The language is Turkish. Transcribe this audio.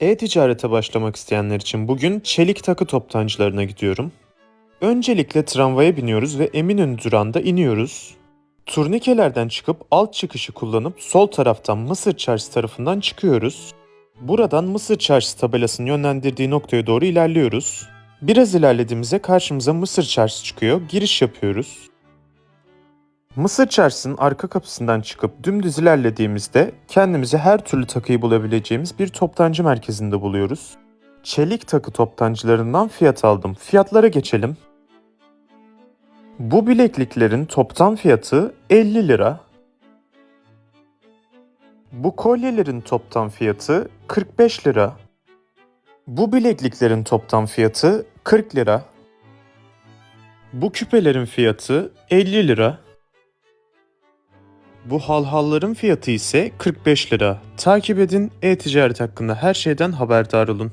E-ticarete başlamak isteyenler için bugün çelik takı toptancılarına gidiyorum. Öncelikle tramvaya biniyoruz ve Eminönü durağında iniyoruz. Turnikelerden çıkıp alt çıkışı kullanıp sol taraftan Mısır Çarşısı tarafından çıkıyoruz. Buradan Mısır Çarşısı tabelasının yönlendirdiği noktaya doğru ilerliyoruz. Biraz ilerlediğimizde karşımıza Mısır Çarşısı çıkıyor. Giriş yapıyoruz. Mısır Çarşısı'nın arka kapısından çıkıp dümdüz ilerlediğimizde kendimizi her türlü takıyı bulabileceğimiz bir toptancı merkezinde buluyoruz. Çelik takı toptancılarından fiyat aldım. Fiyatlara geçelim. Bu bilekliklerin toptan fiyatı 50 lira. Bu kolyelerin toptan fiyatı 45 lira. Bu bilekliklerin toptan fiyatı 40 lira. Bu küpelerin fiyatı 50 lira. Bu halhalların fiyatı ise 45 lira. Takip edin, e-ticaret hakkında her şeyden haberdar olun.